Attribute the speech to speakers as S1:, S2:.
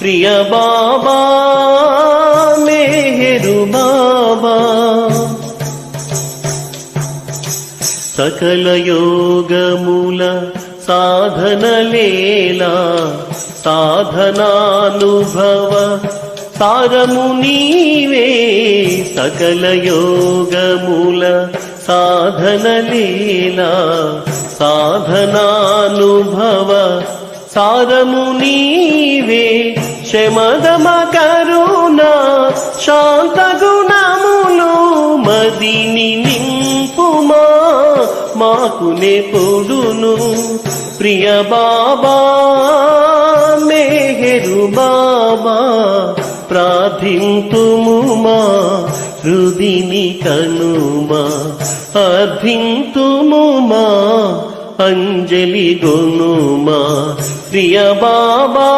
S1: ప్రియ బాబా మేహరు బాబా. సకల యోగముల సాధనలేలా సాధనానుభవ సారము నీవే. సకల యోగముల సాధనలేలా సాధనానుభవ సారము నీవే శమదమ కరుణ శాంత గుణములు మదిని నింపుమా మాకునే పొడును ప్రియ బాబా మేహరు బాబా ప్రార్థింతుము మా హృదిని కనుమా అర్థింతుము మా అంజలి గొనుమా ప్రియ బాబా.